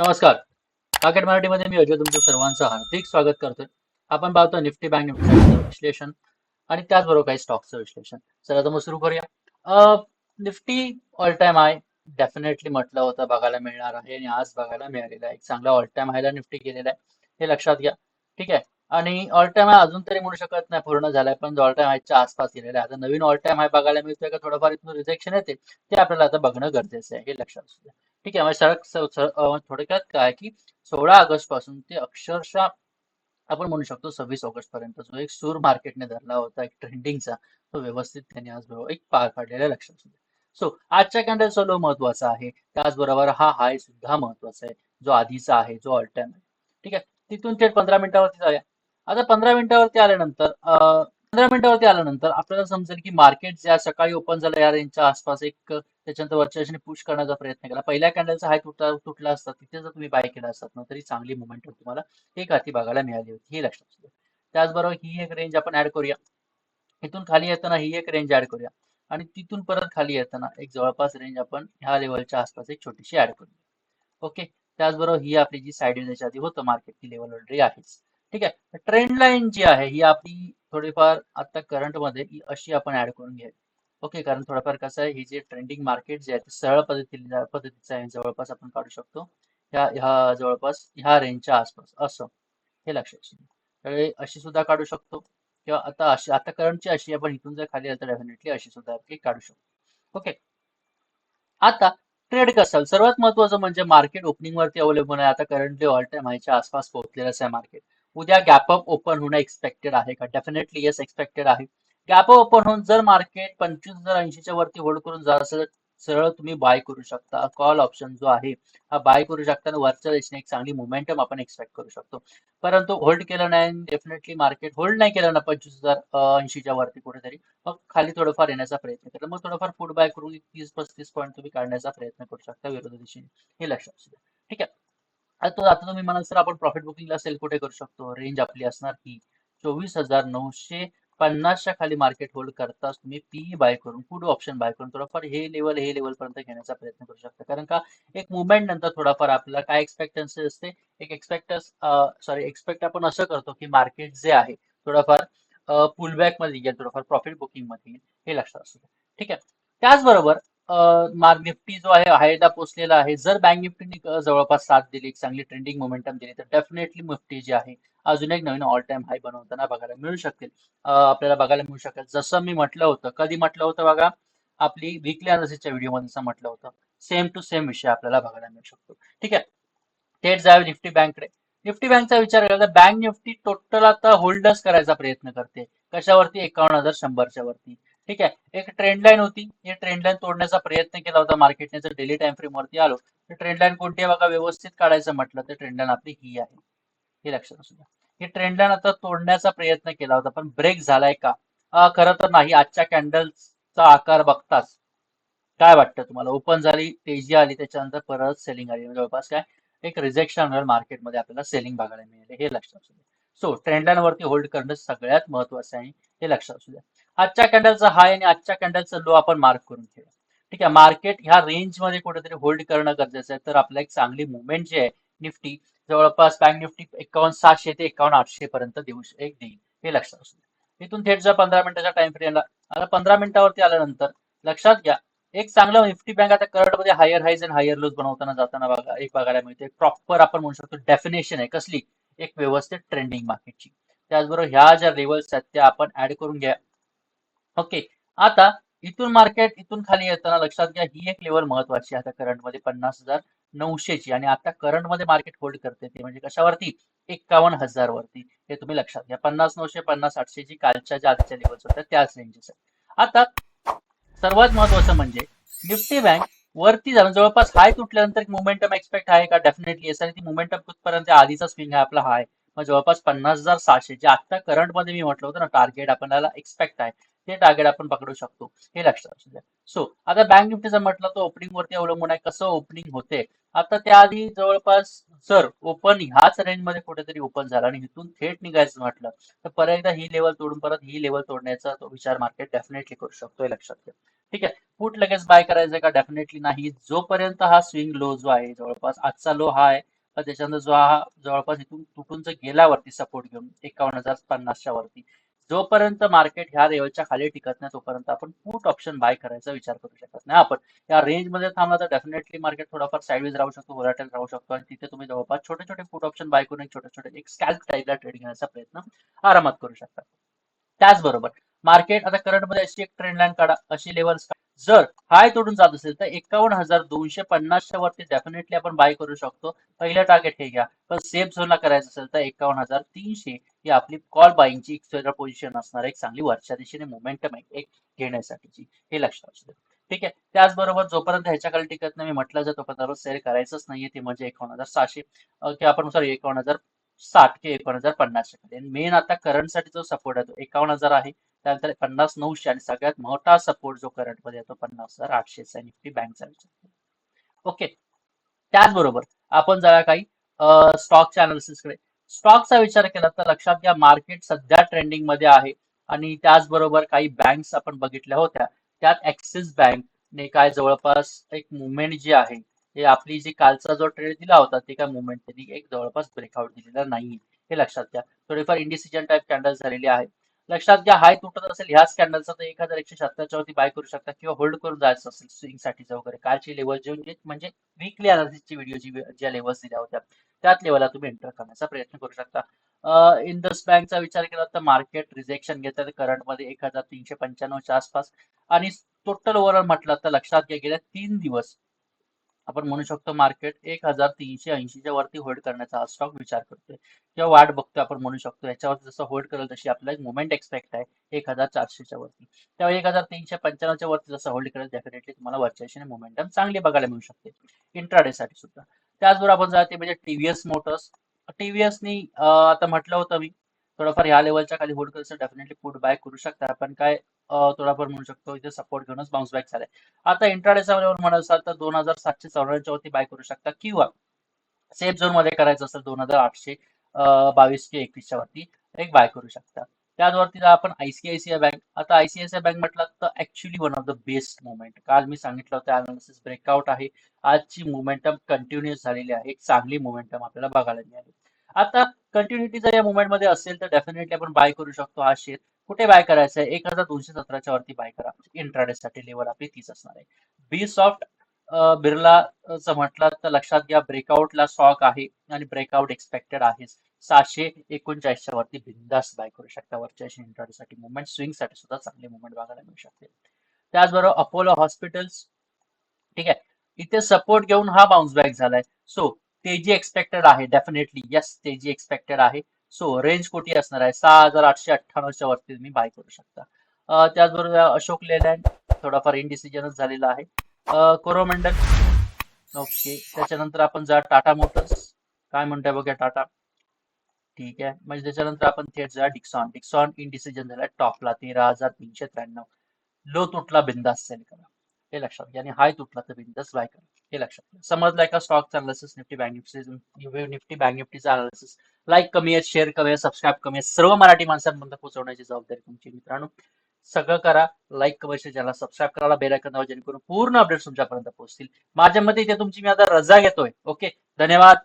नमस्कार. पाकेट मराठीमध्ये मी अजय तुमचं सर्वांचं हार्दिक स्वागत करतोय. आपण पाहतो निफ्टी बँक निफ्टीचं विश्लेषण आणि त्याचबरोबर काही स्टॉकचं विश्लेषण. चला तर मग सुरू करूया. Nifty all time high definitely म्हटलं होतं बघायला मिळणार आहे आणि आज बघायला मिळालेलं आहे. एक चांगला ऑल टाइम हायला निफ्टी गेलेला आहे. हे लक्षात घ्या. ठीक आहे? आणि ऑल टाइम हाय अजून तरी म्हणू शकत नाही पूर्ण झालाय पण ऑल टाइम हायच्या आसपास गेलेला आहे. आता नवीन ऑल टाइम हाय बघायला मिळतोय का? थोडंफार इथून रिजेक्शन येते ते आपल्याला आता बघणं गरजेचं आहे हे लक्षात असू द्या. ठीक आहे म्हणजे थोडक्यात काय की सोळा ऑगस्टपासून ते अक्षरशः आपण म्हणू शकतो सव्वीस ऑगस्ट पर्यंत जो एक सूर मार्केटने धरला होता एक ट्रेंडिंगचा तो व्यवस्थित त्यांनी आज एक पार पाडलेला लक्षात असू द्या. सो आजच्या कॅन्डलचा लो महत्त्वाचा आहे त्याचबरोबर हा हाय सुद्धा महत्त्वाचा आहे जो आधीचा आहे जो ऑल टाइम आहे ठीक आहे तिथून थेट पंधरा मिनिटावरती जाऊया. आता पंधरा मिनिटावरती आल्यानंतर पंधरा मिनिटावरती आल्यानंतर आपल्याला समजेल की मार्केट ज्या सकाळी ओपन झालं या रेंजच्या आसपास एक त्याच्यानंतर वरच्या दिशेने पुश करण्याचा प्रयत्न केला. पहिल्या कॅन्डलचा हाय तुटला तुटला असता तिथे जर तुम्ही बाय केला असतात ना तरी चांगली मुवमेंट तुम्हाला एक हाती बघायला मिळाली होती. हे लक्षात असू त्याचबरोबर ही एक रेंज आपण ऍड करूया. इथून खाली येताना ही एक रेंज ऍड करूया. आणि तिथून परत खाली येताना एक जवळपास रेंज आपण ह्या लेवलच्या आसपास एक छोटीशी ऍड करूया. ओके त्याचबरोबर ही आपली जी साईड येण्याच्या आधी होतं मार्केट ती लेवल ऑलरेडी आहेच. ठीक आहे. ट्रेंड लाईन जी आहे ही आपली थोडीफार आता करंटमध्ये अशी आपण ऍड करून घ्यावी. ओके कारण थोडंफार कसं आहे ही जे ट्रेंडिंग मार्केट जे आहे ते सरळ पद्धतीने पद्धतीचं आहे जवळपास आपण काढू शकतो. ह्या ह्या जवळपास ह्या रेंजच्या आसपास असं. हे लक्षात असू अशी सुद्धा काढू शकतो. किंवा आता अशी आता करंटची अशी आपण इथून जर खाली आलं तर डेफिनेटली अशी सुद्धा आपण काढू शकतो. ओके आता ट्रेड कसं? सर्वात महत्वाचं म्हणजे मार्केट ओपनिंग वरती अवलंबून आहे. आता करंटली ऑल टाइम हायच्या आसपास पोहोचलेलंच आहे मार्केट उद्या गॅपअप ओपन होणं एक्सपेक्टेड आहे का? डेफिनेटली येस एक्सपेक्टेड आहे. गॅपअप ओपन होऊन जर मार्केट पंचवीस हजार ऐंशीच्या वरती होल्ड करून जर असेल सरळ तुम्ही बाय करू शकता. कॉल ऑप्शन जो आहे हा बाय करू शकता आणि वरच्या दिशेने एक चांगली मोमेंटम आपण एक्सपेक्ट करू शकतो. परंतु होल्ड केलं नाही डेफिनेटली मार्केट होल्ड नाही केलं ना पंचवीस हजार ऐंशीच्या वरती कुठेतरी मग खाली थोडंफार येण्याचा प्रयत्न केला मग थोडंफार फूड बाय करून तीस पस्तीस पॉईंट तुम्ही काढण्याचा प्रयत्न करू शकता विरोध दिशेने. हे लक्षात ठीक आहे? आता आता तुम्ही म्हणाल सर आपण प्रॉफिट बुकिंगला सेल कुठे करू शकतो? रेंज आपली असणार की चोवीस हजार नऊशे पन्नासच्या खाली मार्केट होल्ड करताच तुम्ही पीई बाय करून फूड ऑप्शन बाय करून थोडंफार हे लेवल हे लेवल पर्यंत घेण्याचा प्रयत्न करू शकता. कारण का एक मुवमेंट नंतर थोडाफार आपल्याला काय एक्सपेक्टन्सी असते? एक एक्सपेक्टस सॉरी एक्सपेक्ट आपण असं करतो की मार्केट जे आहे थोडंफार पुलबॅकमध्ये येईल थोडंफार प्रॉफिट बुकिंगमध्ये येईल हे लक्षात असू ठीक आहे? त्याचबरोबर मार्क निफ्टी जो आहे हायला पोहोचलेला आहे. जर बँक निफ्टीने जवळपास साथ दिली एक चांगली ट्रेंडिंग मोमेंटम दिली तर डेफिनेटली निफ्टी जी आहे अजून एक नवीन ऑल टाइम हाय बनवताना बघायला मिळू शकेल. आपल्याला बघायला मिळू शकेल. जसं मी म्हटलं होतं कधी म्हटलं होतं बघा आपली विकली अनालिसिसच्या व्हिडिओमध्ये जसं म्हटलं होतं सेम टू सेम विषय आपल्याला बघायला मिळू शकतो. ठीक आहे? थेट जावे निफ्टी बँककडे. निफ्टी बँकचा विचार केला तर बँक निफ्टी टोटल आता होल्डच करायचा प्रयत्न करते. कशावरती? एकावन्न हजार शंभरच्या वरती. ठीक आहे. एक ट्रेंड लाईन होती. ही ट्रेंड लाईन तोडण्याचा प्रयत्न केला होता मार्केटने जर डेली टाइम फ्रेम वरती आलो तर ट्रेंड लाईन कोणती आहे बघा? व्यवस्थित काढायचं म्हटलं तर ट्रेंड लाईन आपली ही आहे. हे लक्षात असू द्या. ही ट्रेंड लाईन आता तोडण्याचा प्रयत्न केला होता पण ब्रेक झालाय का? खरं तर नाही. आजच्या कॅन्डलचा आकार बघताच. काय वाटतं तुम्हाला? ओपन झाली तेजी आली त्याच्यानंतर परत सेलिंग आली. म्हणजे जवळपास काय? एक रिजेक्शन मार्केटमध्ये आपल्याला सेलिंग बघायला मिळेल. हे लक्षात असू द्या. सो ट्रेंड वरती होल्ड करणं सगळ्यात महत्वाचं आहे. हे लक्षात असू द्या. आजच्या कॅन्डलचा हाय आणि आजच्या कॅन्डलचा लो आपण मार्क करून ठेवा ठीक आहे मार्केट ह्या रेंजमध्ये कुठेतरी होल्ड करणं गरजेचं आहे. तर आपल्याला एक चांगली मुवमेंट जी आहे निफ्टी जवळपास बँक निफ्टी एकावन्न सातशे ते एकावन्न आठशे पर्यंत देऊ एक देईल. हे लक्षात असू द्या. इथून थेट जर पंधरा मिनिटाच्या टाइम फ्रेमला आता पंधरा मिनिटावरती आल्यानंतर लक्षात घ्या एक चांगलं निफ्टी बँक आता करंटमध्ये हायर हायज आणि हायर लोज बनवताना जाताना बघा एक बघायला मिळते. प्रॉपर आपण म्हणू शकतो डेफिनेशन आहे कसली? एक व्यवस्थित ट्रेंडिंग मार्केटची त्याचबरोबर ह्या ज्या लेवल्स आहेत त्या आपण ऍड करून घ्या. ओके आता इथून मार्केट इथून खाली येताना लक्षात घ्या ही एक लेवल महत्वाची आहे. आता करंटमध्ये पन्नास हजार नऊशेची आणि आता करंटमध्ये मार्केट होल्ड करते ते म्हणजे कशावरती? एक्कावन्न हजार वरती. हे तुम्ही लक्षात घ्या. पन्नास नऊशे पन्नास आठशेची कालच्या ज्या आजच्या लेवल्स होत्या त्याच रेंजेस आहेत आता सर्वात महत्वाचं म्हणजे निफ्टी बँक वरती जाऊन जवळपास हाय तुटल्यानंतर मुमेंटम एक्सपेक्ट आहे का? डेफिनेटली येस आणि ती मुमेंटम कुठपर्यंत? आधीचा स्विंग आहे आपला हाय मग जवळपास पन्नास हजार सहाशे जे आता करंटमध्ये मी म्हटलं होतं ना टार्गेट आपल्याला एक्सपेक्ट आहे. ते टार्गेट आपण पकडू शकतो हे लक्षात असू द्या. सो आता बँक निफ्टीचा म्हटलं तर ओपनिंग वरती अवलंबून आहे. कसं ओपनिंग होते? आता त्याआधी जवळपास जर ओपन ह्याच रेंजमध्ये कुठेतरी ओपन झाला आणि इथून थेट निघायचं म्हटलं तर परत एकदा ही लेवल तोडून परत ही लेवल तोडण्याचा तो विचार मार्केट डेफिनेटली करू शकतो हे लक्षात घ्या ठीक आहे? पुट लगेच बाय करायचं का? डेफिनेटली नाही. जोपर्यंत हा स्विंग लो जो आहे जवळपास आजचा लो हा आहे त्याच्यानंतर जो हा जवळपास इथून तुटून जर गेला वरती सपोर्ट घेऊन एकावन्न हजार पन्नासच्या वरती जोपर्यंत मार्केट ह्या लेवलच्या खाली टिकत नाही तोपर्यंत आपण पुट ऑप्शन बाय करायचा विचार करू शकत नाही. आपण या रेंजमध्ये थांबला तर डेफिनेटली मार्केट थोडाफार साईडवेज राहू शकतो वोलाटाईल राहू शकतो आणि तिथे तुम्ही जवळपास छोटे छोटे पुट ऑप्शन बाय करून एक छोटे छोटे एक स्कॅल्प टाईपला ट्रेड घेण्याचा प्रयत्न आरामात करू शकता. त्याचबरोबर मार्केट आता करंटमध्ये अशी एक ट्रेंड लाईन काढा अशी लेवल्स जर हाय तोडून जात असेल तर एकावन्न हजार दोनशे पन्नासच्या वरती डेफिनेटली आपण बाय करू शकतो. पहिलं टार्गेट हे घ्या. पण सेफ झोनला करायचं असेल तर एकावन्न हजार तीनशे ही आपली कॉल बाईंगची एक पोझिशन असणार एक चांगली वरच्या दिशेने मोमेंटम एक घेण्यासाठीची. हे लक्षात असू ठीक आहे? त्याचबरोबर जोपर्यंत ह्याच्याकडे टिकत नाही मी म्हटलं जर तोपर्यंत सेल करायचंच नाहीये. ते म्हणजे एकावन्न हजार सहाशे किंवा आपण सॉरी एकावन्न हजार साठ किंवा एकावन्न हजार पन्नासच्या खाली मेन आता करंटसाठी जो सपोर्ट आहे तो एकावन्न हजार आहे. त्यानंतर पन्नास नऊशे आणि सगळ्यात मोठा सपोर्ट जो करंटमध्ये येतो पन्नास हजार आठशेचा निफ्टी बँकचा ओके त्याचबरोबर आपण जरा काही स्टॉकच्या अनालिसिसकडे स्टॉकचा विचार केला तर लक्षात घ्या मार्केट सध्या ट्रेंडिंगमध्ये आहे. आणि त्याचबरोबर काही बँक्स आपण बघितल्या होत्या. त्यात ऍक्सिस बँक ने काय जवळपास एक मुवमेंट जी आहे हे आपली जी कालचा जो ट्रेड दिला होता ते काय मुवमेंट त्यांनी एक जवळपास ब्रेकआउट दिलेला नाही हे लक्षात घ्या. थोडीफार इंडिसिजन टाईप कॅन्डल झालेली आहे. लक्षात घ्या हाय तुटत असेल ह्याच कॅन्डलचा तर एक हजार एकशे सत्तरच्या वरती बाय करू शकता किंवा होल्ड करून जायचं असेल स्विंग साठीचं वगैरे. कालची लेवल जे म्हणजे वीकली अनालिसिसची व्हिडिओ जी ज्या लेवल्स दिल्या होत्या त्याच लेवलला तुम्ही एंटर करण्याचा प्रयत्न करू शकता. इंडस बँकचा विचार केला तर मार्केट रिजेक्शन घेतात करंटमध्ये एक हजार तीनशे पंच्याण्णवच्या आसपास. आणि टोटल ओव्हरऑल म्हटलं तर लक्षात घ्या गेल्या तीन दिवस आपण म्हणू शकतो मार्केट एक हजार तीनशे ऐंशीच्या वरती होल्ड करण्याचा हा स्टॉक विचार करतोय. किंवा वाट बघतोय आपण म्हणू शकतो याच्यावरती जसं होल्ड करेल तशी आपल्याला मुवमेंट एक्सपेक्ट आहे एक हजार चारशेच्या वरती. त्यावेळी एक हजार तीनशे पंच्याण्णवच्या वरती जसं होल्ड करेल डेफिनेटली तुम्हाला वरच्या मोमेंटम चांगली बघायला मिळू शकते. इंट्राडे साठी सुद्धा. त्याचबरोबर आपण जाते म्हणजे टीव्हीएस मोटर्स टीव्हीएसनी आता म्हटलं होतं मी थोडंफार ह्या लेवलच्या खाली होल्ड करायचं डेफिनेटली पुट बाय करू शकता. आपण काय थोडाफार म्हणू शकतो इथे सपोर्ट घेऊनच बाउन्स बॅक झालाय. आता इंट्राडेचा लेवल म्हणत असाल तर दोन हजार सातशे चौऱ्याण्णवच्या वरती बाय करू शकता किंवा सेफ झोनमध्ये करायचं असेल दोन हजार आठशे बावीस ते एकवीसच्या वरती एक बाय करू शकता. त्याचवरती आपण आयसीआयसीआय बँक आता आयसीआयसीआय बँक म्हटलं तर actually one of the best movement काल मी सांगितलं होतं अनालिसिस ब्रेकआउट आहे. आजची मुवमेंटम कंटिन्युअस झालेली आहे. एक चांगली मुवमेंटम आपल्याला बघायला मिळाली. आता कंटिन्युटी जर या मुवमेंटमध्ये असेल तर डेफिनेटली आपण बाय करू शकतो हा शेअर कुठे बाय करायचं आहे एक हजार दोनशे सतराच्या वरती बाय करा. म्हणजे इंट्राडे साठी लेवल आपली तीच असणार आहे. बी सॉफ्ट बिर्लाचं म्हटलं तर लक्षात घ्या ब्रेकआउटला स्टॉक आहे आणि ब्रेकआउट एक्सपेक्टेड आहे सहाशे एकोणचाळीसच्या वरती बिंदास बाय करू शकता. वरच्या इंट्राडे साठी मुवमेंट स्विंगसाठी सुद्धा चांगली मुवमेंट बघायला मिळू शकते त्याचबरोबर अपोलो हॉस्पिटल्स ठीक आहे. इथे सपोर्ट घेऊन हा बाउन्स बॅक झालाय. सो तेजी एक्सपेक्टेड आहे डेफिनेटली यस तेजी एक्सपेक्टेड आहे. सो रेंज कोटी असणार आहे? सहा हजार आठशे अठ्ठ्याण्णवच्या वरती तुम्ही बाय करू शकता. त्याचबरोबर अशोक लेलँड थोडाफार इनडिसिजनच झालेला आहे. कोरोमंडल. ओके त्याच्यानंतर आपण जा टाटा मोटर्स. काय म्हणताय बघा टाटा. ठीक आहे. म्हणजे त्याच्यानंतर आपण थेट जा डिक्सॉन. डिक्सॉन इनडिसिजन झाला टॉपला तेरा हजार तीनशे त्र्याण्णव. लो तुटला बिंदास सेल करा. हे लक्षात घ्या आणि हाय तुटला तर बिंदास बाय करा हे लक्षात घ्या समजलाय का stock analysis Nifty bank Nifty Nifty bank निफ्टीचा analysis like कमी आहे शेअर कमी आहे सबस्क्राईब कमी आहे सर्व मराठी माणसांपर्यंत पोहोचवण्याची जबाबदारी तुमची मित्रांनो. सगळं करा लाईक कमी चॅनल सबस्क्राईब करायला बेल जेणेकरून पूर्ण अपडेट्स तुमच्यापर्यंत पोहोचतील. माझ्या मते इथे तुमची मी आता रजा घेतोय. ओके धन्यवाद.